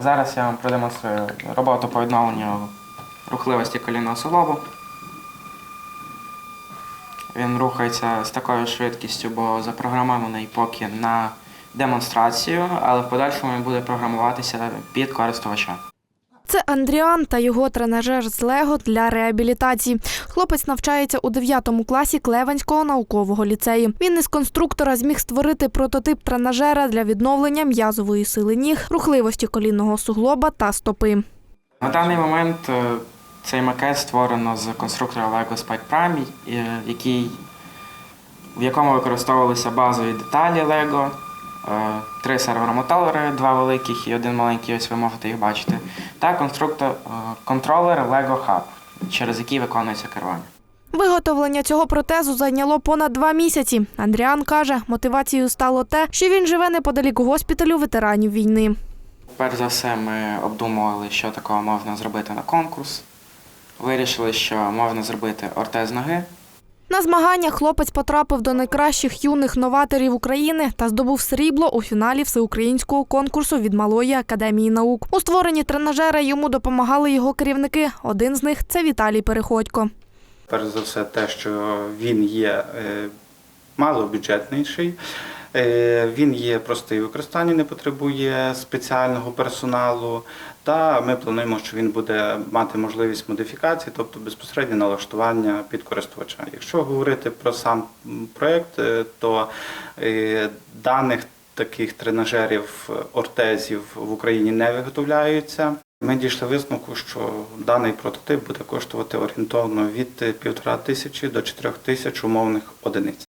Зараз я вам продемонструю роботу по відновленню рухливості колінного суглобу. Він рухається з такою швидкістю, бо запрограмований поки на демонстрацію, але в подальшому він буде програмуватися під користувача. Це Андріан та його тренажер з Лего для реабілітації. Хлопець навчається у 9 класі Клеванського наукового ліцею. Він із конструктора зміг створити прототип тренажера для відновлення м'язової сили ніг, рухливості колінного суглоба та стопи. На даний момент е, цей макет створено з конструктора Lego Spike Prime, е, який, в якому використовувалися базові деталі Lego, три серворомотори, два великих і один маленький, ось ви можете їх бачити, та конструктор, е, контролер Lego Hub, через який виконується керування. Виготовлення цього протезу зайняло понад два місяці. Андріан каже, мотивацією стало те, що він живе неподалік госпіталю ветеранів війни. Перш за все, ми обдумували, що такого можна зробити на конкурс. Вирішили, що можна зробити ортез ноги, На змаганнях хлопець потрапив до найкращих юних новаторів України та здобув срібло у фіналі всеукраїнського конкурсу від Малої академії наук. У створенні тренажера йому допомагали його керівники. Один з них це Віталій Переходько. Перш за все, те, що він є е, малобюджетніший, він є простий використанні, не потребує спеціального персоналу. Та ми плануємо, що він буде мати можливість модифікації, тобто безпосереднє налаштування під користувача. Якщо говорити про сам проект, е, то е, даних таких тренажерів ортезів в Україні не виготовляються. Ми дійшли висновку, що даний прототип буде коштувати орієнтовно від півтора тисячі до чотирьох тисяч умовних одиниць.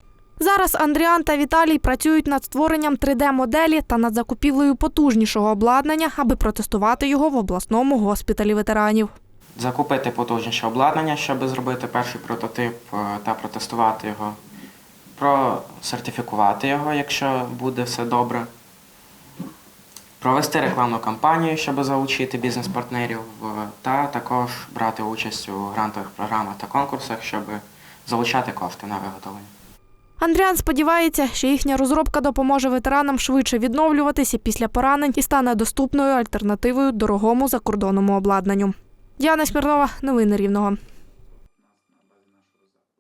Зараз Андріан та Віталій працюють над створенням 3D-моделі та над закупівлею потужнішого обладнання, аби протестувати його в обласному госпіталі ветеранів. закупити потужніше обладнання, щоб зробити перший прототип е, та протестувати його, просертифікувати його, якщо буде все добре, провести рекламну кампанію, щоб залучити бізнес-партнерів, е, та також брати участь у грантових програмах та конкурсах, щоб залучати кошти на виготовлення. Андріан сподівається, що їхня розробка допоможе ветеранам швидше відновлюватися після поранень і стане доступною альтернативою дорогому закордонному обладнанню. Діана Смірнова, новини Рівного.